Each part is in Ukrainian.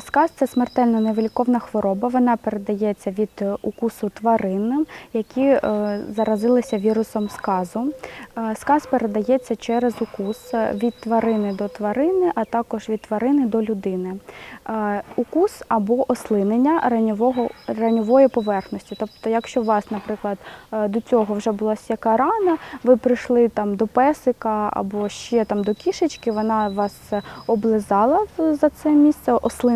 Сказ це смертельно невиліковна хвороба. Вона передається від е, укусу тварин, які е, заразилися вірусом сказу. Е, Сказ передається через укус від тварини до тварини, а також від тварини до людини. Укус або ослинення раньового, раньової поверхності. Тобто, якщо у вас, наприклад, до цього вже була яка рана, ви прийшли там до песика або ще там до кішечки, вона вас облизала за це місце, ослинила,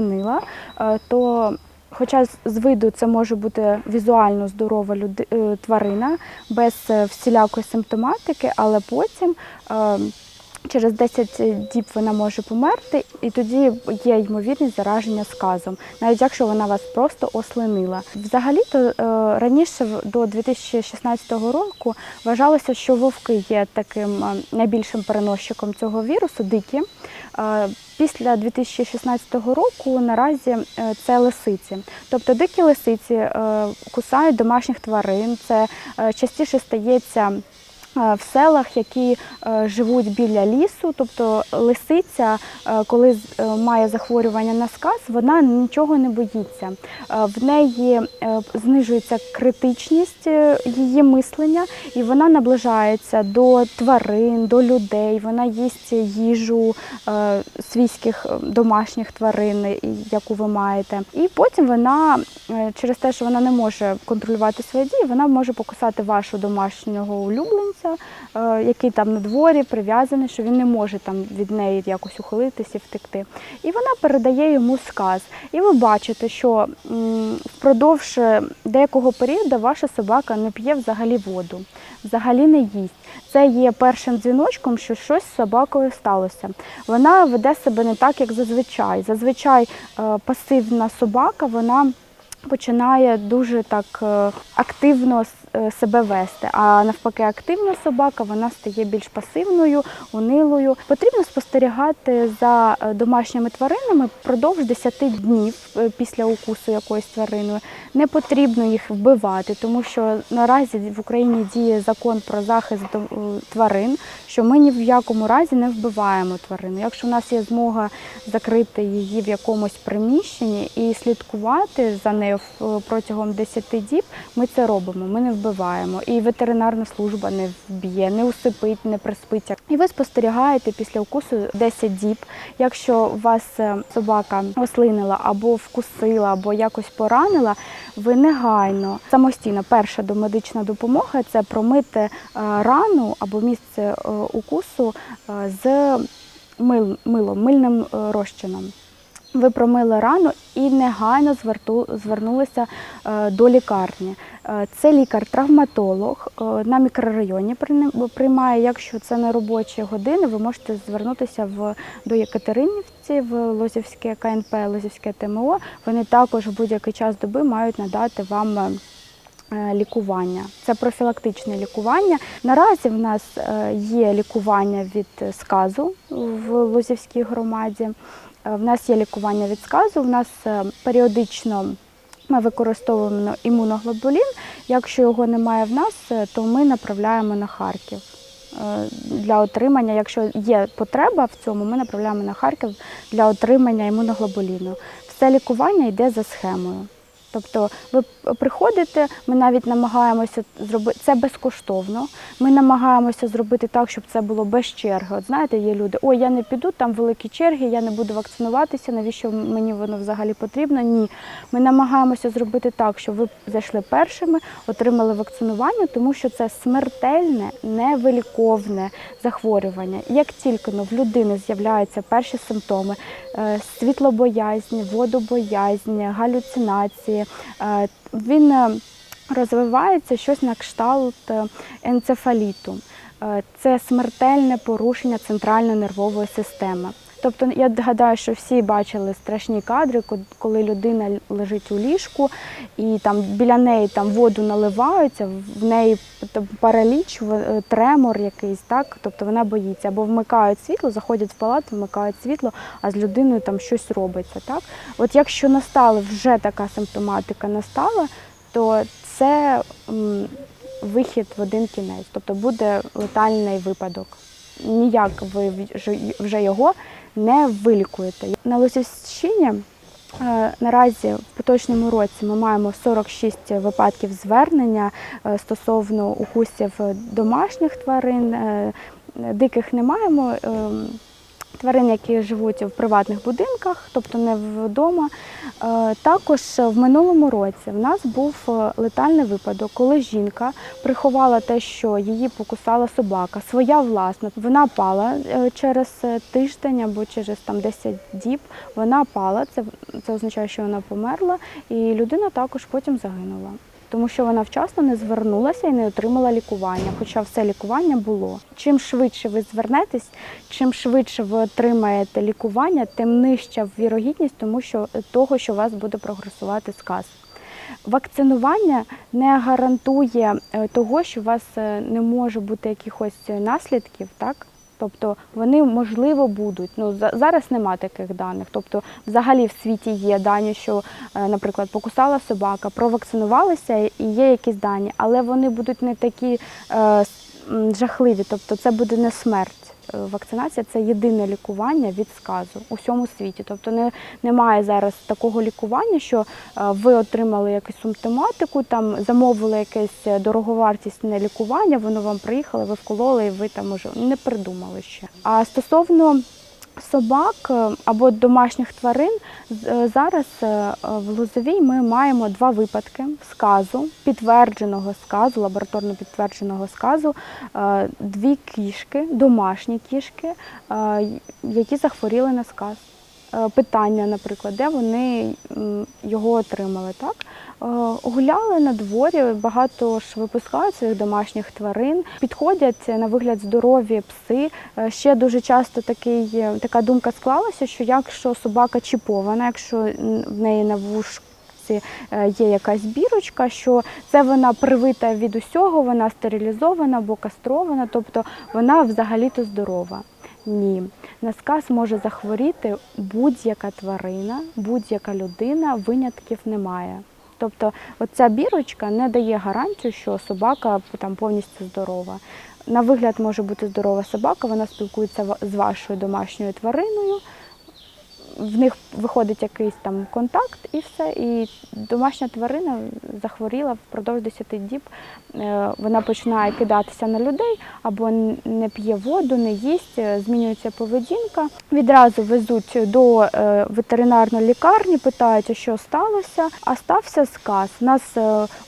е, то хоча з- виду це може бути візуально здорова люди, е, тварина без е, всілякої симптоматики, але потім. Через 10 діб вона може померти, і тоді є ймовірність зараження сказом, навіть якщо вона вас просто ослинила. Взагалі-то раніше до 2016 року вважалося, що вовки є таким найбільшим переносчиком цього вірусу, дикі. Після 2016 року наразі е, це лисиці. Тобто дикі лисиці е, кусають домашніх тварин. Це е, частіше стається в селах, які е, живуть біля лісу. Тобто лисиця, е, коли е, має захворювання на сказ, вона нічого не боїться. Е, В неї е, знижується критичність е, її мислення, і вона наближається до тварин, до людей. Вона їсть їжу е, свійських е, домашніх тварин, яку ви маєте. І потім вона е, через те, що вона не може контролювати свої дії, вона може покусати вашого домашнього улюбленця, е, який там на дворі прив'язаний, що він не може там від неї якось ухилитись і втекти. І вона передає йому сказ. І ви бачите, що впродовж деякого періоду ваша собака не п'є взагалі воду, взагалі не їсть. Це є першим дзвіночком, що щось з собакою сталося. Вона веде себе не так, як зазвичай. Зазвичай е, пасивна собака, вона починає дуже так е, активно себе вести. А навпаки, активна собака вона стає більш пасивною, унилою. Потрібно спостерігати за е, домашніми тваринами впродовж 10 днів е, після укусу якоюсь твариною. Не потрібно їх вбивати, тому що наразі в Україні діє закон про захист е, тварин, що ми ні в якому разі не вбиваємо тварину. Якщо в нас є змога закрити її в якомусь приміщенні і слідкувати за нею протягом 10 діб, ми це робимо. Ми не вбиваємо. І ветеринарна служба не вб'є, не усипить, не приспить. І ви спостерігаєте після укусу 10 діб. Якщо вас е, собака ослинила або вкусила, або якось поранила, ви негайно самостійно перша домедична допомога це промити е, рану або місце е, укусу з мил, милом, мильним розчином. Ви промили рану і негайно зверту- звернулися е, до лікарні. Е, Це лікар-травматолог е, на мікрорайоні приймає. Якщо це не робочі години, ви можете звернутися в до Єкатеринівці в Лозівське КНП, Лозівське ТМО. Вони також в будь-який час доби мають надати вам. Лікування це профілактичне лікування. Наразі в нас є лікування від сказу в Лозівській громаді. Е, В нас є лікування від сказу. В нас е, періодично ми використовуємо імуноглобулін. Якщо його немає в нас, е, то ми направляємо на Харків для отримання. Якщо є потреба в цьому, ми направляємо на Харків для отримання імуноглобуліну. Все лікування йде за схемою. Тобто ви приходите, ми навіть намагаємося зробити це безкоштовно. Ми намагаємося зробити так, щоб це було без черги. От знаєте, є люди, ой, я не піду, там великі черги, я не буду вакцинуватися, навіщо мені воно взагалі потрібно? Ні. Ми намагаємося зробити так, щоб ви зайшли першими, отримали вакцинування, тому що це смертельне, невиліковне захворювання. Як тільки ну, в людини з'являються перші симптоми е, світлобоязнь, водобоязнь, галюцинації, е, він е, розвивається щось на кшталт е, енцефаліту. Це смертельне порушення центральної нервової системи. Тобто, я гадаю, що всі бачили страшні кадри, ко- коли людина лежить у ліжку, і там біля неї там воду наливаються, в неї параліч, е, тремор якийсь, так тобто вона боїться, або вмикають світло, заходять в палату, вмикають світло, а з людиною там щось робиться. Так, от якщо настала вже така симптоматика настала, то це вихід в один кінець, тобто буде летальний випадок. Ніяк ви вже його не вилікуєте. На Лосівщині Е, Наразі в поточному році ми маємо 46 випадків звернення е, стосовно укусів домашніх тварин. Е, Диких не маємо. Тварин, які живуть в приватних будинках, тобто не вдома. Е, Також в минулому році в нас був е, летальний випадок, коли жінка приховала те, що її покусала собака, своя власна. Вона пала е, через тиждень або через там 10 діб. Вона пала, це, це означає, що вона померла, і людина також потім загинула. Тому що вона вчасно не звернулася і не отримала лікування, хоча все лікування було. Чим швидше ви звернетесь, чим швидше ви отримаєте лікування, тим нижча вірогідність тому що того, що у вас буде прогресувати сказ. Вакцинування не гарантує е, того, що у вас е, не може бути якихось наслідків, так? Тобто вони можливо будуть. Ну за- зараз нема таких даних. Тобто, взагалі в світі є дані, що, е, наприклад, покусала собака, провакцинувалися і є якісь дані, але вони будуть не такі е, жахливі. Тобто, це буде не смерть. Е, Вакцинація це єдине лікування від сказу у всьому світі. Тобто не, немає зараз такого лікування, що е, ви отримали якусь симптоматику, там замовили якесь е, дороговартісне лікування, воно вам приїхало, ви вкололи і ви там уже не придумали ще. А стосовно собак е, або домашніх тварин, е, зараз е, в Лозовій ми маємо два випадки сказу, підтвердженого сказу, лабораторно підтвердженого сказу, дві кішки, домашні кішки, які захворіли на сказ. Е, Питання, наприклад, де вони його отримали, так? Е, Гуляли на дворі, багато ж випускають своїх домашніх тварин, підходять на вигляд здорові пси. Е, Ще дуже часто такий, така думка склалася, що якщо собака чіпована, якщо в неї на вушку є якась бірочка, що це вона привита від усього, вона стерилізована або кастрована, тобто вона взагалі-то здорова. Ні, на сказ може захворіти будь-яка тварина, будь-яка людина, винятків немає. Тобто оця бірочка не дає гарантію, що собака там повністю здорова. На вигляд може бути здорова собака, вона спілкується з вашою домашньою твариною, в них виходить якийсь там контакт і все. І домашня тварина захворіла впродовж 10 діб. Е, Вона починає кидатися на людей або не п'є воду, не їсть, е, змінюється поведінка. Відразу везуть до е, ветеринарної лікарні, питають, що сталося. А стався сказ. У нас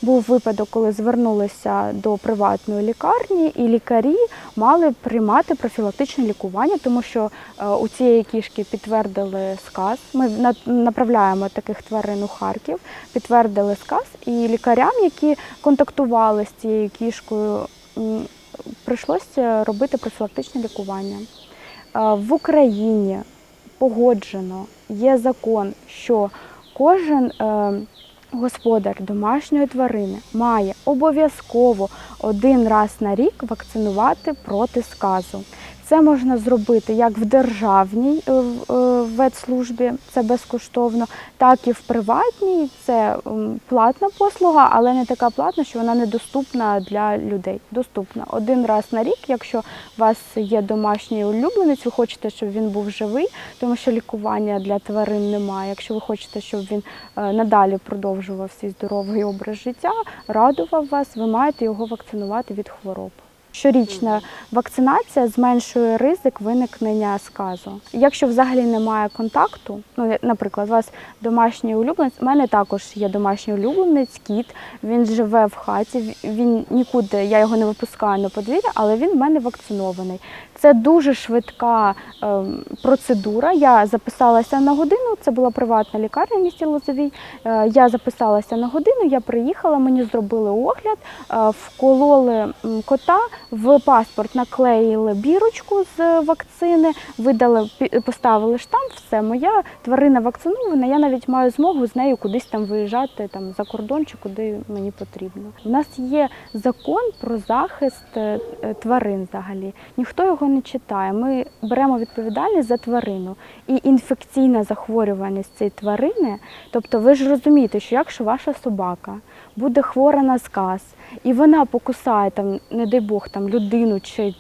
був випадок, коли звернулися до приватної лікарні, і лікарі мали приймати профілактичне лікування, тому що у цієї кішки підтвердили сказ. Ми направляємо таких тварин у Харків, підтвердили сказ, і лікарям, які контактували з цією кішкою, прийшлося робити профілактичне лікування. Е, В Україні погоджено, є закон, що кожен е, господар домашньої тварини має обов'язково один раз на рік вакцинувати проти сказу. Це можна зробити як в державній е, е, ветслужбі, це безкоштовно, так і в приватній. Це платна послуга, але не така платна, що вона недоступна для людей. Доступна один раз на рік, якщо у вас є домашній улюбленець, ви хочете, щоб він був живий, тому що лікування для тварин немає. Якщо ви хочете, щоб він е, надалі продовжував свій здоровий образ життя, радував вас, ви маєте його вакцинувати від хвороб. Щорічна вакцинація зменшує ризик виникнення сказу. Якщо взагалі немає контакту, ну наприклад, у вас домашній улюбленець, у мене також є домашній улюбленець, кіт. Він живе в хаті. Він нікуди, я його не випускаю на подвір'я, але він в мене вакцинований. Це дуже швидка ем, процедура. Я записалася на годину. Це була приватна лікарня в місті Лозовій. Е, я записалася на годину. Я приїхала, мені зробили огляд, е, вкололи кота в паспорт, наклеїли бірочку з вакцини, видали, поставили штамп. Все, моя тварина вакцинована. Я навіть маю змогу з нею кудись там виїжджати там за кордон чи куди мені потрібно. У нас є закон про захист е, тварин взагалі. Ніхто його не читає. Ми беремо відповідальність за тварину і інфекційна захворюваність цієї тварини. Тобто, ви ж розумієте, що якщо ваша собака буде хвора на сказ, і вона покусає там, не дай Бог, там людину чи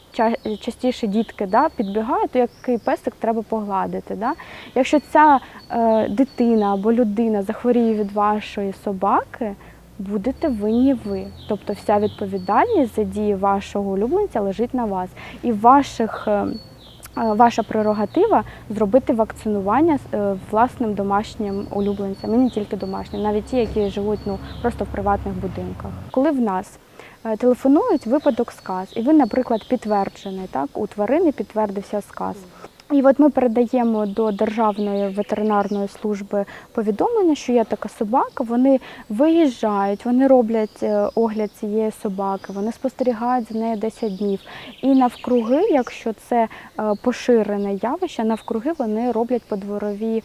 частіше дітки да, підбігають, то який песик треба погладити. Да? Якщо ця е, дитина або людина захворіє від вашої собаки, будете винні ви. Тобто вся відповідальність за дії вашого улюбленця лежить на вас. І ваших. е, е, Ваша прерогатива зробити вакцинування е, власним домашнім улюбленцям, і не тільки домашнім, навіть ті, які живуть ну просто в приватних будинках. Коли в нас телефонують випадок сказ, і ви, наприклад, підтверджений, так у тварини підтвердився сказ. І от ми передаємо до Державної ветеринарної служби повідомлення, що є така собака. Вони виїжджають, вони роблять е, огляд цієї собаки, вони спостерігають за нею 10 днів. І навкруги, якщо це е, поширене явище, навкруги вони роблять подворові.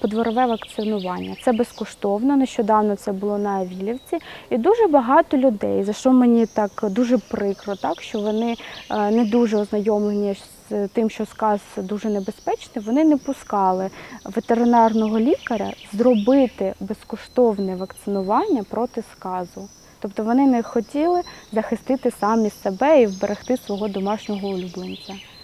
Подворове вакцинування це безкоштовно. Нещодавно це було на Авілівці, і дуже багато людей, за що мені так дуже прикро, так що вони е, не дуже ознайомлені з тим, що сказ дуже небезпечний, вони не пускали ветеринарного лікаря зробити безкоштовне вакцинування проти сказу. Тобто вони не хотіли захистити самі себе і вберегти свого домашнього улюбленця.